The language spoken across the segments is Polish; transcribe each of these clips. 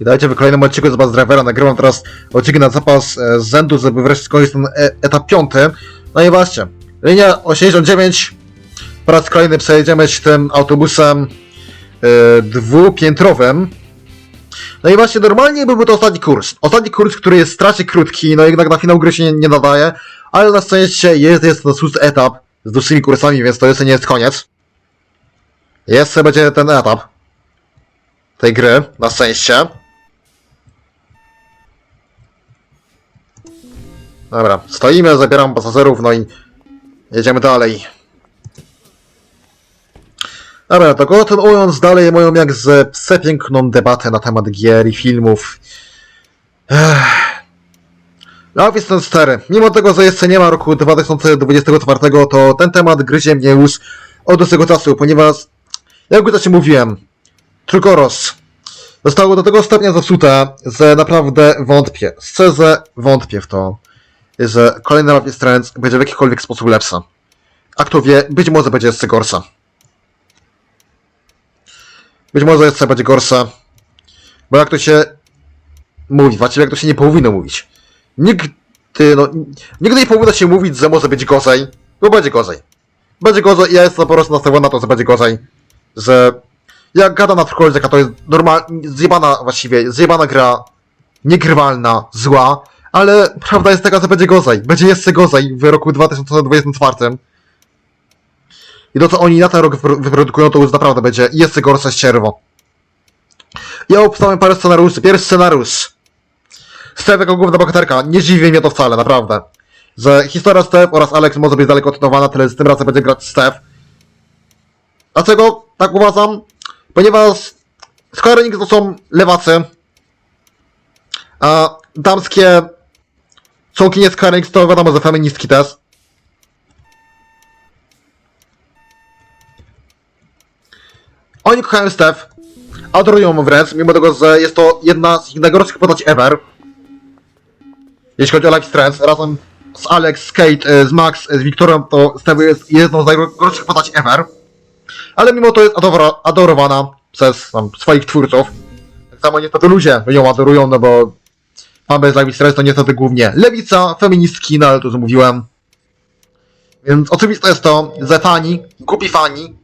Witajcie w kolejnym odcinku z Baz Drivera. Nagrywam teraz odcinek na zapas e, z Zendu, żeby wreszcie skończyć ten e, etap piąty. No i właśnie, linia 89. Po raz kolejny przejedziemy się tym autobusem e, dwupiętrowym. No i właśnie, normalnie byłby to ostatni kurs. Ostatni kurs, który jest strasznie krótki, no jednak na finał gry się nie, nie nadaje, ale na szczęście jest, jest to szósty etap z dłuższymi kursami, więc to jeszcze nie jest koniec. Jeszcze będzie ten etap tej gry, na szczęście. Dobra, stoimy, zabieram pasażerów, no i jedziemy dalej. Dobra, to kontynuując dalej moją jak z przepiękną debatę na temat gier i filmów. Love is Strange 4. Mimo tego, że jeszcze nie ma roku 2024, to ten temat gryzie mnie już od dłuższego czasu, ponieważ, jak już się mówiłem, Trukoros zostało do tego stopnia zepsute, że naprawdę wątpię, szczerze wątpię w to, że kolejny is Strange będzie w jakikolwiek sposób lepsza. A kto wie, być może będzie jeszcze gorsza. Być może jeszcze będzie gorsza. Bo jak to się mówi, właściwie jak to się nie powinno mówić. Nigdy, no, nigdy nie powinno się mówić, że może być gorzej, bo będzie gorzej. Będzie gorzej i ja jestem po prostu nastawiony na to, że będzie gorzej. Że jak gada na jaka to jest normalna, zjebana właściwie, zjebana gra, niegrywalna, zła, ale prawda jest taka, że będzie gorzej. Będzie jeszcze gorzej w roku 2024. I to, co oni na ten rok wypro- wyprodukują, to już naprawdę będzie jeszcze gorsze ścierwo. Ja obstałem parę scenariuszy. Pierwszy scenariusz. Steve jako główna bohaterka. Nie dziwi mnie to wcale, naprawdę. Że historia Steve oraz Alex może być dalej kontynuowana, tyle z tym razem będzie grać Steve. Dlaczego tak uważam? Ponieważ Square Enix to są lewacy, a damskie członkinie Square Enix to wiadomo, że feministki też. Oni kochają Steph, adorują ją wręcz, mimo tego, że jest to jedna z najgorszych postaci ever. Jeśli chodzi o Life Strange, razem z Alex, z Kate, e, z Max, e, z Wiktorem, to Steph jest jedną z najgorszych postaci ever. Ale mimo to jest adora- adorowana przez tam, swoich twórców. Tak samo niestety ludzie ją adorują, no bo fanbase Life Strange to niestety głównie lewica, feministki, no ale to już mówiłem. Więc oczywiste jest to, że fani, głupi fani,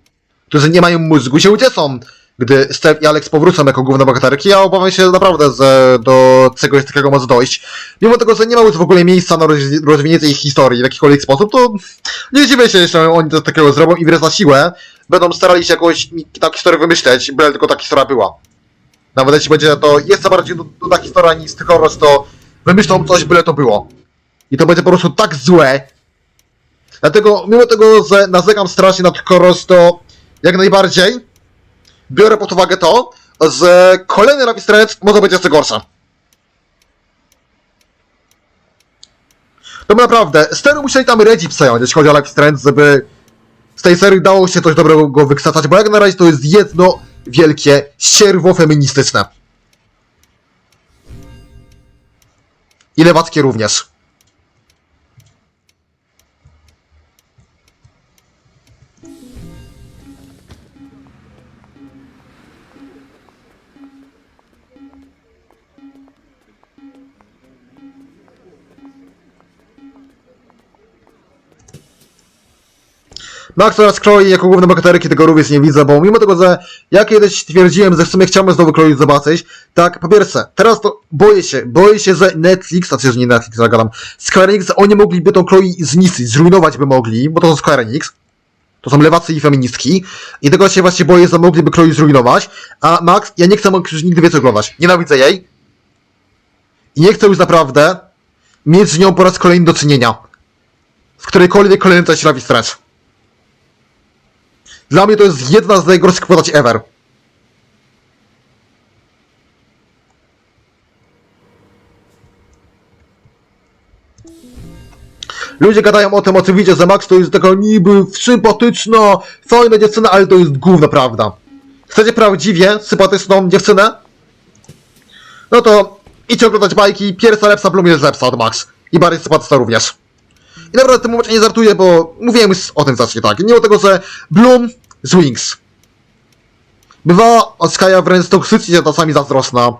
którzy nie mają mózgu, się ucieszą, gdy Steph i Alex powrócą jako główne bohaterki. Ja obawiam się naprawdę, że do czegoś takiego może dojść. Mimo tego, że nie ma już w ogóle miejsca na rozwi- rozwinięcie ich historii w jakikolwiek sposób, to nie dziwię się, jeśli oni coś takiego zrobią i wręcz na siłę będą starali się jakoś mi- taką historię wymyśleć, byle tylko ta historia była. Nawet jeśli będzie to jeszcze bardziej nuda historia niż tylko to wymyślą coś, byle to było. I to będzie po prostu tak złe, Dlatego, mimo tego, że narzekam strasznie na Koros, to jak najbardziej biorę pod uwagę to, że kolejny Rapid Strength może być jeszcze gorsza. To naprawdę, stery musieli tam Redzi przejąć, jeśli chodzi o Rapid Strength, żeby z tej serii dało się coś dobrego wyksacać, bo jak na razie to jest jedno wielkie ścierwo feministyczne. I lewackie również. Max oraz Chloe jako główne bohaterki tego również nie widzę, bo mimo tego, że ja kiedyś twierdziłem, że w sumie chciałbym znowu Chloe zobaczyć, tak, po pierwsze, teraz to boję się, boję się, że Netflix, znaczy, że nie Netflix, zagadam, Square Enix, oni mogliby tą Chloe zniszczyć, zrujnować by mogli, bo to są Square Enix, to są lewacy i feministki, i tego się właśnie boję, że mogliby Chloe zrujnować, a Max, ja nie chcę już nigdy więcej oglądać, nienawidzę jej, i nie chcę już naprawdę mieć z nią po raz kolejny do czynienia, w którejkolwiek kolejnej części Love is Strange. Dla mnie to jest jedna z najgorszych postaci ever. Ludzie gadają o tym oczywiście, że Max to jest taka niby sympatyczna, fajna dziewczyna, ale to jest główna prawda. Chcecie prawdziwie sympatyczną dziewczynę? No to idźcie oglądać bajki, pierwsza lepsza Bloom jest lepsza od Max. I bardziej sympatyczna również. I naprawdę tym momencie nie żartuję, bo mówiłem już o tym zacznie tak. Mimo tego, że Bloom z Wings. Bywa od Skya wręcz toksycznie czasami zazdrosna.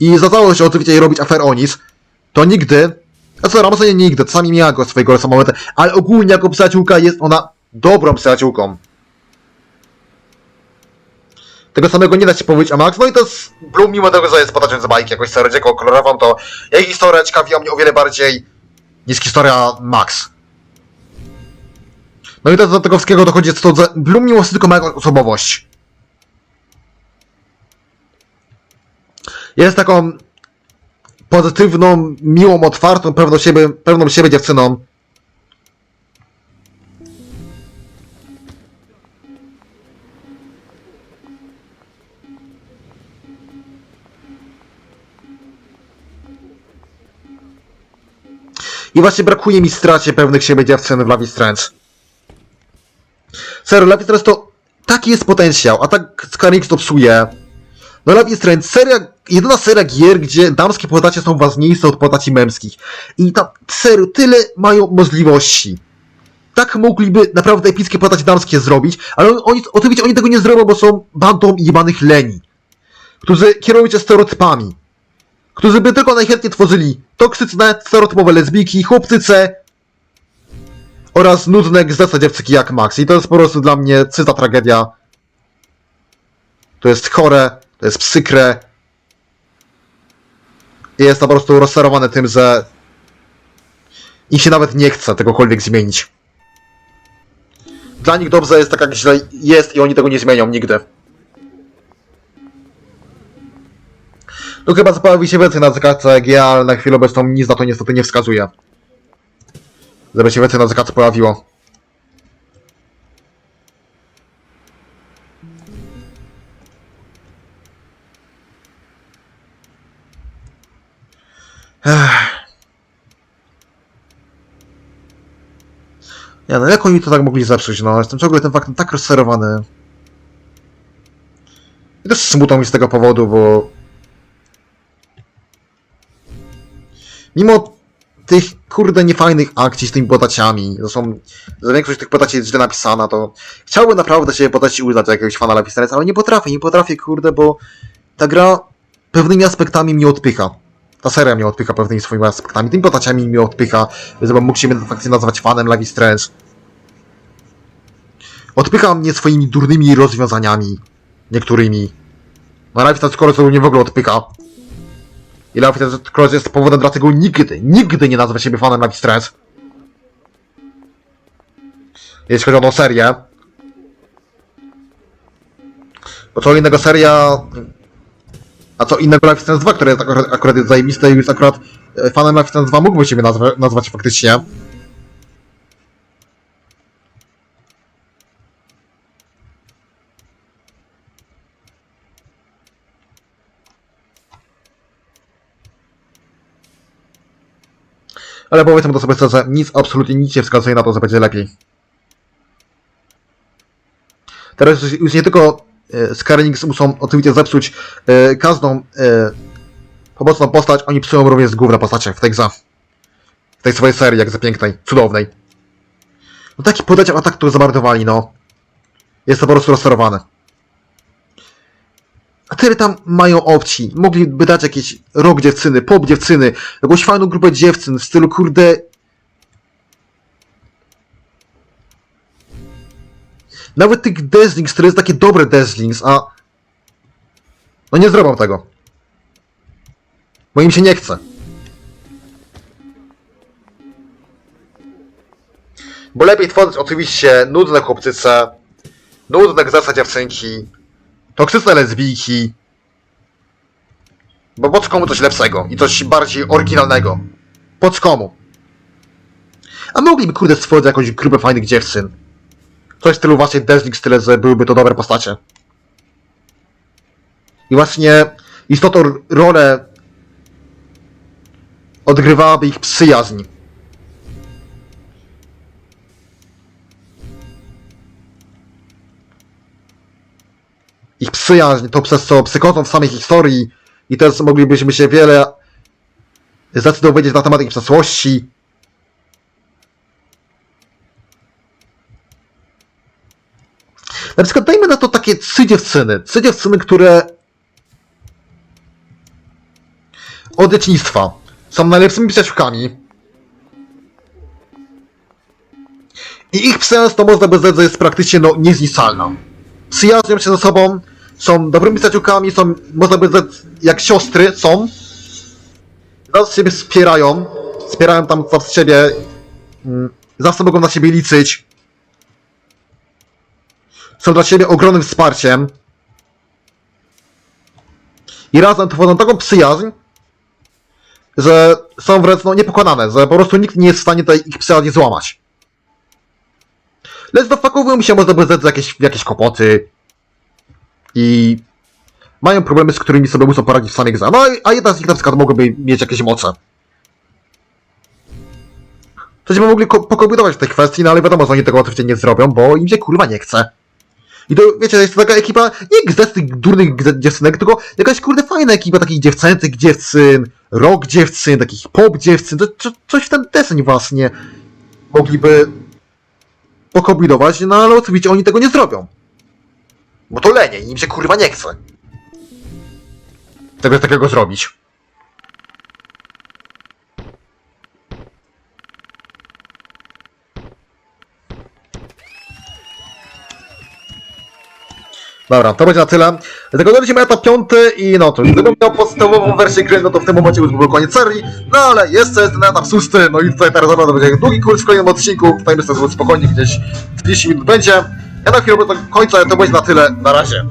i zdarzało się oczywiście robić afer Onis, to nigdy, a co, Ramazanie nigdy, czasami miała go swojego losa momenty, ale ogólnie jako przyjaciółka jest ona dobrą przyjaciółką. Tego samego nie da się powiedzieć o Max, no i to jest Bloom, mimo tego, że jest potaczem z bajki, jakoś historię kolorową, to jej historia ciekawiła mnie o wiele bardziej niż historia Max. No i to do tego wszystkiego dochodzi to, że Bloom mimo wszystko ma osobowość. Jest taką pozytywną, miłą, otwartą, pewną siebie, pewną siebie dziewczyną. I właśnie brakuje mi stracie pewnych siebie dziewczyn w Love is Strange. Serio, Love is Strange to taki jest potencjał, a tak Enix to psuje. No Love is Strange, seria, jedyna seria gier, gdzie damskie postacie są ważniejsze od postaci męskich. I tam, serio, tyle mają możliwości. Tak mogliby naprawdę epickie postacie damskie zrobić, ale on- oni, oczywiście oni tego nie zrobią, bo są bandą jebanych leni. Którzy kierują się stereotypami którzy by tylko najchętniej tworzyli toksyczne, stereotypowe lesbijki, chłopcyce oraz nudne gzece dziewczyki jak Max. I to jest po prostu dla mnie cyta tragedia. To jest chore, to jest przykre. I jest po prostu rozczarowane tym, że ich się nawet nie chce tegokolwiek zmienić. Dla nich dobrze jest tak, jak źle jest i oni tego nie zmienią nigdy. Tu chyba pojawi się więcej na zakładce EGA, ale na chwilę obecną nic na to niestety nie wskazuje. Żeby się więcej na zakładce pojawiło. Ja no jak oni to tak mogli zepsuć, no jestem ciągle tym faktem tak rozserowany. I też smutno mi z tego powodu, bo mimo tych kurde niefajnych akcji z tymi postaciami, zresztą że większość tych postaci jest źle napisana, to chciałbym naprawdę się postaci uznać za jakiegoś fana Strange, ale nie potrafię, nie potrafię kurde, bo ta gra pewnymi aspektami mnie odpycha. Ta seria mnie odpycha pewnymi swoimi aspektami, tymi postaciami mnie odpycha, żebym mógł się faktycznie nazwać fanem is Strange. Odpycha mnie swoimi durnymi rozwiązaniami, niektórymi. No Life Strange Core mnie w ogóle odpycha. I is Strange Core jest powodem, dlaczego nigdy, nigdy nie nazwę siebie fanem is Strange. Jeśli chodzi o tą serię. Bo co innego seria... A co innego Life Strange 2, które jest akurat, akurat jest zajebiste i już akurat e, fanem Life Strange 2 mógłby siebie nazwa, nazwać faktycznie. Ale powiedzmy to sobie szczerze, nic, absolutnie nic nie wskazuje na to, że będzie lepiej. Teraz już- nie tylko e, Enix muszą oczywiście zepsuć e, każdą e, pomocną postać, oni psują również główne postacie w tej grze. W tej swojej serii, jak za pięknej, cudownej. No taki podeciał atak, który zamordowali, no. Jest to po prostu rozsterowane. Tyle tam mają opcji. Mogliby dać jakieś rock dziewczyny, pop dziewczyny, jakąś fajną grupę dziewczyn w stylu kurde. Nawet tych Deslings, które jest takie dobre Deslings, a. No nie zrobią tego. Bo im się nie chce. Bo lepiej tworzyć oczywiście nudne chłopcyce, nudne gzesa dziewczynki, toksyczne lesbijki. Bo po komu coś lepszego i coś bardziej oryginalnego? Po komu? A mogliby kurde stworzyć jakąś grupę fajnych dziewczyn. Coś w stylu właśnie Deslik, tyle, że byłyby to dobre postacie. I właśnie istotą rolę odgrywałaby ich przyjaźń. Ich przyjaźń, to przez co psychozą w samej historii i też moglibyśmy się wiele zdecydować dowiedzieć na temat ich przeszłości. Na przykład dajmy na to takie trzy dziewczyny. Trzy dziewczyny, które od dzieciństwa. Są najlepszymi przyjaciółkami. I ich przyjaźń to można by rzec, że jest praktycznie no, niezniszczalna. Przyjaźnią się ze sobą, są dobrymi przyjaciółkami, są, można by jak siostry są. Zawsze siebie wspierają, wspierają tam zawsze siebie, mm, zawsze mogą na siebie liczyć. Są dla siebie ogromnym wsparciem. I razem tworzą taką przyjaźń, że są wręcz no, niepokonane, że po prostu nikt nie jest w stanie tej ich przyjaźni złamać. Lecz dofakowują się rzec w jakieś, w jakieś kłopoty i mają problemy, z którymi sobie muszą poradzić sami egzam. No, a jedna z nich na przykład mogłaby mieć jakieś moce. Przecież mogli ko- pokombinować w tej kwestii, no ale wiadomo, że oni tego oczywiście nie zrobią, bo im się kurwa nie chce. I to, wiecie, jest to taka ekipa, nie gzet tych durnych dziewczynek, tylko jakaś kurde fajna ekipa takich dziewczęcych dziewczyn, rock dziewczyn, takich pop dziewczyn, to, to, coś w ten deseń właśnie mogliby pokombinować, no ale oczywiście oni tego nie zrobią. Bo to lenie i im się kurwa nie chce. Tego takiego zrobić. Dobra, to będzie na tyle. Dlatego lecimy etap piąty i no to gdybym miał podstawową wersję gry, no to w tym momencie już by był koniec serii, no ale jeszcze jest ten etap szósty, no i tutaj teraz naprawdę będzie długi kurs w kolejnym odcinku, tutaj myślę, że spokojnie gdzieś 30 minut będzie. Ja na chwilę do końca, to będzie na tyle, na razie.